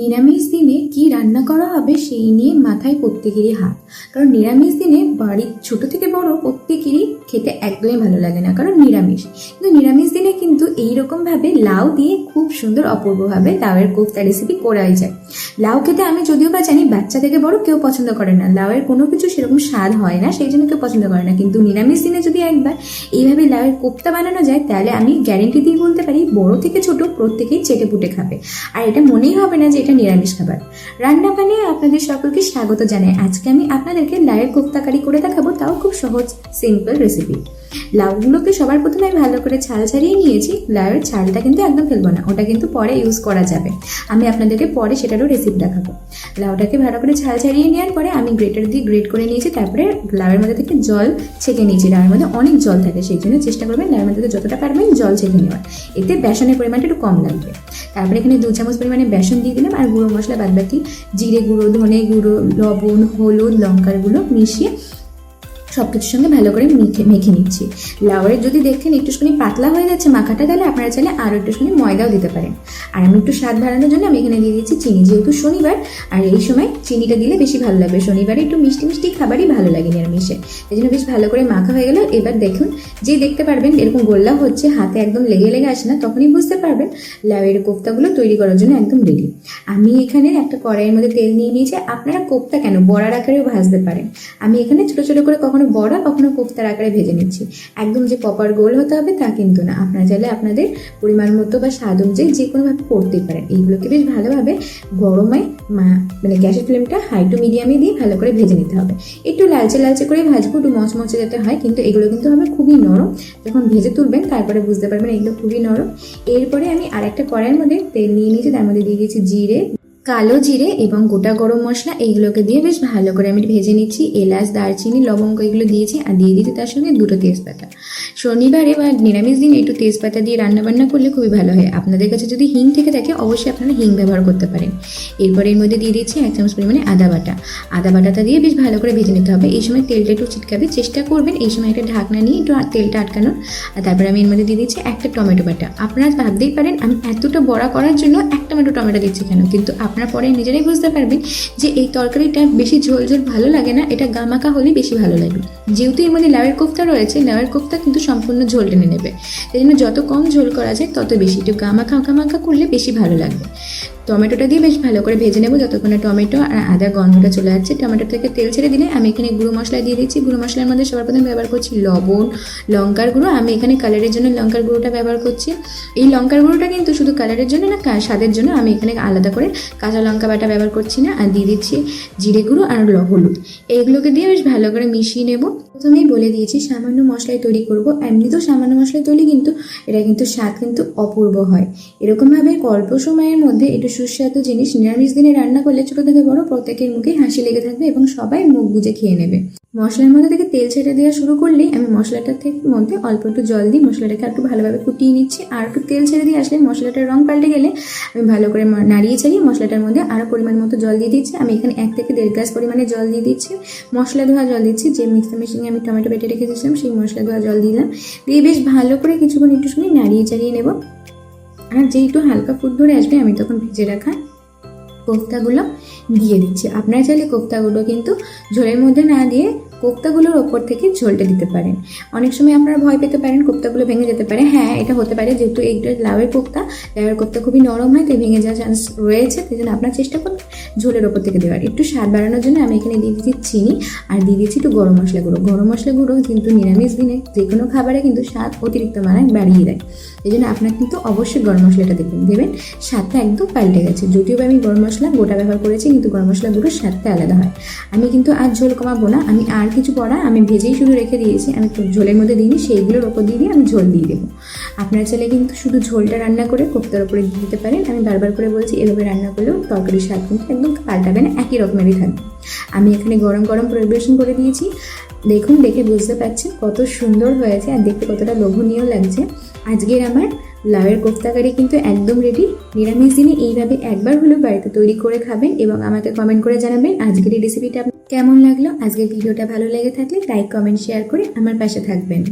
নিরামিষ দিনে কি রান্না করা হবে সেই নিয়ে মাথায় প্রত্যেকেরই হাত। কারণ নিরামিষ দিনে বাড়ির ছোট থেকে বড় প্রত্যেকেরই খেতে একদমই ভালো লাগে না, কারণ নিরামিষ। কিন্তু নিরামিষ দিনে কিন্তু এইরকমভাবে লাউ দিয়ে খুব সুন্দর অপূর্বভাবে লাউয়ের কোফতা রেসিপি করাই যায়। লাউ খেতে আমি যদিও বা জানি বাচ্চা থেকে বড় কেউ পছন্দ করে না, লাউয়ের কোনো কিছু সেরকম স্বাদ হয় না, সেই জন্য কেউ পছন্দ করে না। কিন্তু নিরামিষ দিনে যদি একবার এইভাবে লাউয়ের কোফতা বানানো যায়, তাহলে আমি গ্যারেন্টি দিয়ে বলতে পারি বড় থেকে ছোট প্রত্যেকেই চেটে পুটে খাবে। আর এটা মনেই হবে না যে এটা নিরামিষ খাবার। রান্না পানে আপনাদের সকলকে স্বাগত জানাই। আজকে আমি আপনাদেরকে লাউয়ের কোপ্তাকারি করে দেখাবো, তাও খুব সহজ সিম্পল রেসিপি লাউগুলোকে সবার প্রথমে আমি ভালো করে ছাল ছাড়িয়ে নিয়েছি। লাউয়ের ছালটা কিন্তু একদম ফেলব না, ওটা কিন্তু পরে ইউজ করা যাবে। আমি আপনাদেরকে পরে সেটারও রেসিপি দেখাবো। লাউটাকে ভালো করে ছাল ছাড়িয়ে নেওয়ার পরে আমি গ্রেটার দিয়ে গ্রেট করে নিয়েছি, তারপরে লাউয়ের মধ্যে থেকে জল ছেঁকে নিয়েছি। লাউয়ের মধ্যে অনেক জল থাকে, সেই জন্য চেষ্টা করবেন লাউয়ের মধ্যে যতটা পারবেন জল ছেঁকে নেওয়ার। এতে বেসনের পরিমাণটা একটু কম লাগবে। তারপরে এখানে দু চামচ পরিমাণে বেসন দিয়ে দিলাম, আর গুঁড়ো মশলা বাদ বাকি, জিরে গুঁড়ো, ধনে গুঁড়ো, লবণ, হলুদ, লঙ্কার গুঁড়ো মিশিয়ে সব কিছুর সঙ্গে ভালো করে মেখে মেখে নিচ্ছি। লাউয়ের যদি দেখেন একটুখানি পাতলা হয়ে যাচ্ছে মাখাটা, তাহলে আপনারা চাইলে আরও একটুখানি ময়দাও দিতে পারেন। আর আমি একটু স্বাদ বাড়ানোর জন্য আমি এখানে দিয়ে দিচ্ছি চিনি, যেহেতু শনিবার, আর এই সময় চিনিটা দিলে বেশি ভালো লাগবে। শনিবারে একটু মিষ্টি মিষ্টি খাবারই ভালো লাগে নিরামিষে। এই জন্য বেশ ভালো করে মাখা হয়ে গেল। এবার দেখুন, যে দেখতে পারবেন, এরকম গোল্লা হচ্ছে, হাতে একদম লেগে লেগে আসে না, তখনই বুঝতে পারবেন লাউয়ের কোফতাগুলো তৈরি করার জন্য একদম রেডি আমি এখানে একটা কড়াইয়ের মধ্যে তেল নিয়ে নিয়েছি। আপনারা কোফতা কেন? বড়ার আকারেও ভাজতে পারেন। আমি এখানে ছোটো ছোটো করে কখনো বড়া কখনো কোফতার আকারে ভেজে নিচ্ছি। একদম যে পপার গোল হতে হবে তা কিন্তু না। আপনারা চাইলে আপনাদের পরিমাণ মতো বা স্বাদ অনুযায়ী যে কোনোভাবে করতেই পারেন। এইগুলোকে বেশ ভালোভাবে গরমে মানে গ্যাসের ফ্লেমটা হাই টু মিডিয়ামে দিয়ে ভালো করে ভেজে নিতে হবে। একটু লালচে লালচে করে ভাজবো, একটু মচমচে যাতে হয়, কিন্তু এগুলো কিন্তু হবে খুবই নরম। যখন ভেজে তুলবেন তারপরে বুঝতে পারবেন এগুলো খুবই নরম। এরপরে আমি আরেকটা কড়াইয়ের মধ্যে তেল নিয়ে নিয়েছি, তার মধ্যে দিয়ে দিয়েছি জিরে। কালো জিরে এবং গোটা গরম মশলা এইগুলোকে দিয়ে বেশ ভালো করে আমি ভেজে নিচ্ছি। এলাচ, দারচিনি, লবঙ্গ এগুলো দিয়েছি আর দিয়ে দিতে তার সঙ্গে দুটো তেজপাতা। শনিবারে বা নিরামিষ দিন একটু তেজপাতা দিয়ে রান্না বান্না করলে খুবই ভালো হয়। আপনাদের কাছে যদি হিং থেকে থাকে, অবশ্যই আপনারা হিং ব্যবহার করতে পারেন। এরপরে এর মধ্যে দিয়ে দিচ্ছি এক চামচ পরিমাণে আদা বাটা। আদা বাটাটা দিয়ে বেশ ভালো করে ভেজে নিতে হবে। এই সময় তেলটা একটু ছিটকাবে, চেষ্টা করবেন এই সময় একটা ঢাকনা নিয়ে একটু তেলটা আটকানোর। আর তারপরে আমি এর মধ্যে দিয়ে দিচ্ছি একটা টমেটো বাটা। আপনারা ভাবতেই পারেন, আমি এতটা বড়া করার জন্য এক টমেটো টমেটো দিচ্ছি কেন? কিন্তু আপনারা পরে নিজেরাই বুঝতে পারবেন যে এই তরকারিটা বেশি ঝোল ঝোল ভালো লাগে না, এটা গামাকা হলেই বেশি ভালো লাগবে যেহেতু এর মধ্যে লাউয়ের কোফতা রয়েছে লাউয়ের কোফতা কিন্তু সম্পূর্ণ ঝোল টেনে নেবে। সেই জন্য যত কম ঝোল করা যায়, তত বেশি। একটু গামাখা গামাখা করলে বেশি ভালো লাগবে। টমেটোটা দিয়ে বেশ ভালো করে ভেজে নেব, যতক্ষণে টমেটো আর আদা গন্ধটা চলে যাচ্ছে টমেটো থেকে তেল ছেড়ে দিলে আমি এখানে গুঁড়ো মশলা দিয়ে দিচ্ছি। গুঁড়ো মশলার মধ্যে সবার প্রথমে ব্যবহার করছি লবণ, লঙ্কার গুঁড়ো। আমি এখানে কালারের জন্য লঙ্কার গুঁড়োটা ব্যবহার করছি। এই লঙ্কার গুঁড়োটা কিন্তু শুধু কালারের জন্য না স্বাদের জন্য আমি এখানে আলাদা করে কাঁচা লঙ্কা বাটা ব্যবহার করছি না, আর দিয়ে দিচ্ছি জিরে গুঁড়ো আর হলুদ। এইগুলোকে দিয়ে বেশ ভালো করে মিশিয়ে নেব। প্রথমেই বলে দিয়েছি, সামান্য মশলায় তৈরি করব। এমনিতেও সামান্য মশলায় তৈরি, কিন্তু এটা কিন্তু স্বাদ কিন্তু অপূর্ব হয়। এরকমভাবে অল্প সময়ের মধ্যে একটু সুস্বাদু জিনিস নিরামিষ দিনে রান্না করলে ছোটো থেকে বড় প্রত্যেকের মুখে হাসি লেগে থাকবে এবং সবাই মুখ বুজে খেয়ে নেবে। মশলার মধ্যে থেকে তেল ছেড়ে দেওয়া শুরু করলেই আমি মশলাটার থেকে মধ্যে অল্প একটু জল দিই মশলাটাকে একটু ভালোভাবে ফুটিয়ে নিচ্ছি। আর একটু তেল ছেড়ে দিয়ে আসলে মশলাটার রং পাল্টে গেলে আমি ভালো করে নাড়িয়ে চাড়িয়ে মশলাটার মধ্যে আরও পরিমাণ মতো জল দিয়ে দিচ্ছি। আমি এখানে এক থেকে দেড় গ্লাস পরিমাণে জল দিয়ে দিচ্ছি। মশলা ধোয়া জল দিচ্ছি। যে মিক্সার মেশিনে আমি টমেটো বেটে রেখে দিয়েছিলাম সেই মশলা ধোয়া জল দিলাম। দিয়ে বেশ ভালো করে কিছুক্ষণ একটু শুনে, নাড়িয়ে চাড়িয়ে নেব। আর একটু হালকা ফুট ধরে আসবে, আমি তখন ভেজে রাখা কোফতাগুলো দিয়ে দিচ্ছি। আপনারা চাইলে কোফতাগুলো কিন্তু ঝোলের মধ্যে না দিয়ে কোফতাগুলোর ওপর থেকে ঝোলটা দিতে পারেন। অনেক সময় আপনারা ভয় পেতে পারেন কোফতাগুলো ভেঙে যেতে পারে। হ্যাঁ এটা হতে পারে, যেহেতু এইটা লাউয়ের কোফতা লাউয়ের কোফতা খুবই নরম হয়, তাই ভেঙে যাওয়ার চান্স রয়েছে সেই জন্য আপনার চেষ্টা করুন ঝোলের ওপর থেকে দেওয়ার। একটু স্বাদ বাড়ানোর জন্য আমি এখানে দিয়ে দিচ্ছি চিনি, আর দিয়ে দিচ্ছি একটু গরম মশলা গুঁড়ো। গরম মশলা গুঁড়ো কিন্তু নিরামিষ দিনে যে কোনো খাবারে কিন্তু স্বাদ অতিরিক্ত মানায় বাড়িয়ে দেয়। এই জন্য আপনার কিন্তু অবশ্যই গরম মশলাটা দেবেন। দেবেন, স্বাদটা একদম পাল্টে গেছে। যদিও আমি গরম মশলা গোটা ব্যবহার করেছি, কিন্তু গরম মশলা গুঁড়ো স্বাদটা আলাদা হয়। আমি কিন্তু আর ঝোল কমাবো না, আমি আর কিছু পড়া আমি ভেজেই শুধু রেখে দিয়েছি। আমি ঝোলের মধ্যে দিইনি, সেইগুলোর ওপর দিয়ে দিয়ে আমি ঝোল দিয়ে দেবো। আপনারা চাইলে কিন্তু শুধু ঝোলটা রান্না করে কোপ্তার ওপরে দিয়ে দিতে পারেন। আমি বারবার করে বলছি, এভাবে রান্না করলেও তরকারির স্বাদ কিন্তু একদম পাল্টাবে না, একই রকমেরই থাকবে। আমি এখানে গরম গরম পরিবেশন করে দিয়েছি। দেখুন, দেখে বুঝতে পারছেন কত সুন্দর হয়েছে আর দেখতে কতটা লোভনীয় লাগছে। আজকের আমার লাউয়ের কোফতাকারি কিন্তু একদম রেডি নিরামিষ দিনে এইভাবে একবার হলেও বাড়িতে তৈরি করে খাবেন এবং আমাকে কমেন্ট করে জানাবেন আজকের এই রেসিপিটা কেমন লাগল? আজকের ভিডিওটা ভালো লেগে থাকলে লাইক কমেন্ট শেয়ার করে আমার পাশে থাকবেন।